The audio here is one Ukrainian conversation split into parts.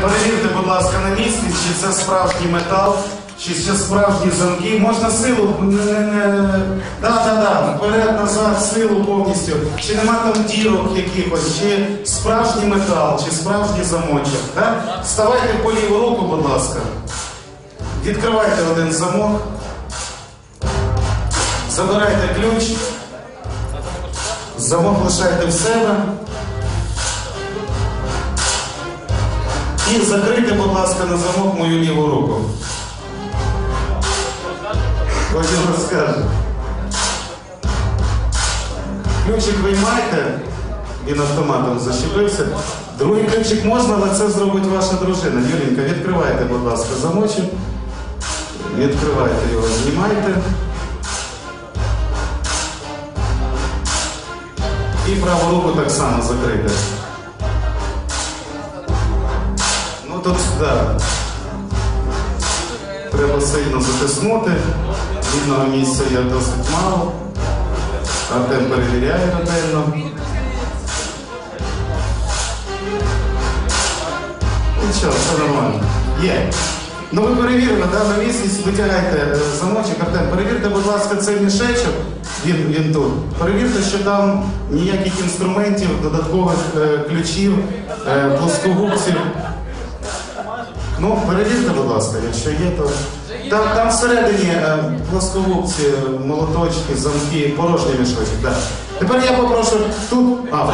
Перевірте, будь ласка, на місці, чи це справжній метал, чи це справжні замки. Можна силу, не, не, не... Да, да, да, вперед, назад, силу повністю. Чи нема там дірок якихось, чи справжній метал, чи справжній замочок. Да? Вставайте по ліву руку, будь ласка. Відкривайте один замок. Забирайте ключ. Замок лишайте в себе. І закрийте, будь ласка, на замок мою ліву руку. Потім розкаже. Ключик виймайте, він автоматом защепився. Другий ключик можна, але це зробить ваша дружина. Юрінка, відкривайте, будь ласка, замочок. Відкривайте його, знімайте. І праву руку так само закрийте. Ну тут, да. Треба сильно затиснути. Вільного місця є досить мало. Артем перевіряє ретельно. Нічого, все нормально. Є. Ну ви перевірили, да, на місяць витягайте е, замочок, Артем, перевірте, будь ласка, цей мішечок, він, він тут. Перевірте, що там ніяких інструментів, додаткових е, ключів, е, плоскогубців. Ну, перевірте, будь ласка, якщо є, то. Там, там всередині е, плоскогубці, молоточки, замки, порожній мішочок. Да. Тепер я попрошу тут, а, в.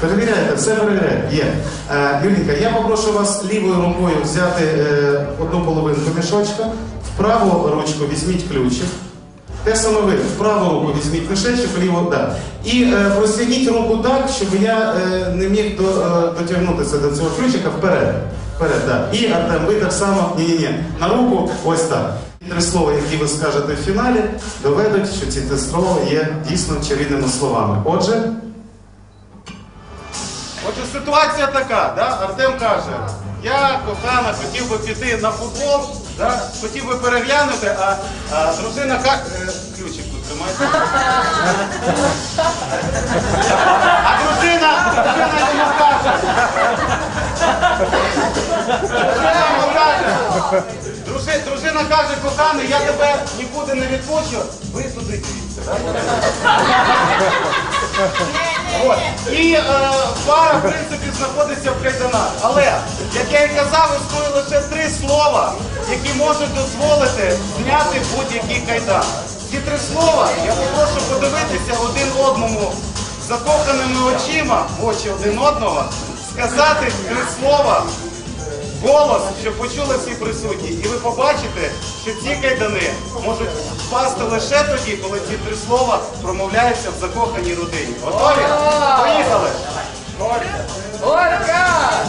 Перевіряйте, все перевіряйте. Є. Е, Юлінка, я попрошу вас лівою рукою взяти е, одну половинку мішочка, в праву ручку візьміть ключик. Те саме ви, праву руку візьміть лише, щоб ліво да. І е, простягніть руку так, щоб я е, не міг до, е, дотягнутися до цього ключика вперед. Вперед, да. І Артем, ви так само, ні-ні-ні, на руку, ось так. Три слова, які ви скажете в фіналі, доведуть, що ці три слова є дійсно чарівними словами. Отже. Отже, ситуація така, да? Артем каже, я кохана, хотів би піти на футбол, да? хотів би переглянути, а, а дружина каже, ключик тут тримайте. А дружина, дружина йому каже. Дружина йому каже. Дружи, дружина каже, коханий, я тебе нікуди не відпущу, ви туди дивіться. От. І е, пара, в принципі, знаходиться в кайданах. Але, як я і казав, існує лише три слова, які можуть дозволити зняти будь-який кайдан. Ці три слова я попрошу подивитися один одному закоханими очима, в очі один одного, сказати три слова голос, щоб почули всі присутні. І ви побачите, що ці кайдани можуть впасти лише тоді, коли ці три слова промовляються в закоханій родині. Готові? Поїхали! Ольга!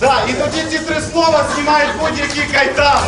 Так, і тоді ці три слова знімають будь-який кайдан.